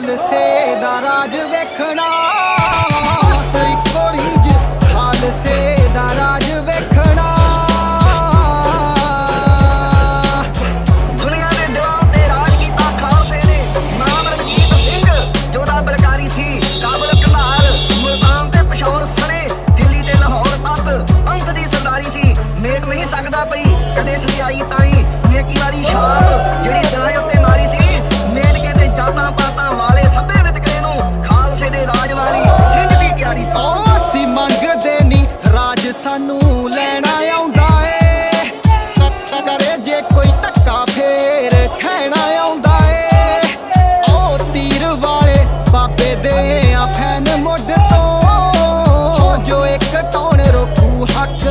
ਖਾਲਸੇ ਦਾ ਰਾਜ ਵੇਖਣਾ। ਰਣਜੀਤ ਸਿੰਘ ਜੋਦਾ ਬਲਕਾਰੀ ਸੀ, ਕਾਬਲ ਕੰਧਾਰ ਮੁਲਤਾਨ ਤੇ ਦਿੱਲੀ ਤੇ ਲਾਹੌਰ ਤੱਕ। ਅੰਤ ਦੀ ਸਰਦਾਰੀ ਸੀ ਨੇਕ ਨਹੀਂ ਸਕਦਾ ਪਈ, ਕਦੇ ਸਚਾਈ ਤਾਂ ਹੀ ਨੇਕੀ ਵਾਲੀ ਦੇ ਰਾਜ ਵਾਲੀ। ਸਿੰਝ ਦੀ ਤਿਆਰੀ ਸੌ? ਅਸੀਂ ਮੰਗਦੇ ਨਹੀਂ, ਰਾਜ ਸਾਨੂੰ ਲੈਣਾ ਆਉਂਦਾ ਏ। ਤੱਕ ਕਰੇ ਜੇ ਕੋਈ ਧੱਕਾ, ਫੇਰ ਖੈਣਾ ਆਉਂਦਾ ਏ। ਉਹ ਤੀਰ ਵਾਲੇ, ਬਾਬੇ ਦੇ ਆ ਫੈਨ ਮੁੱਢ ਤੋਂ। ਜੋ ਇੱਕ ਟੌਣ ਰੋਕੂ ਹੱਕ?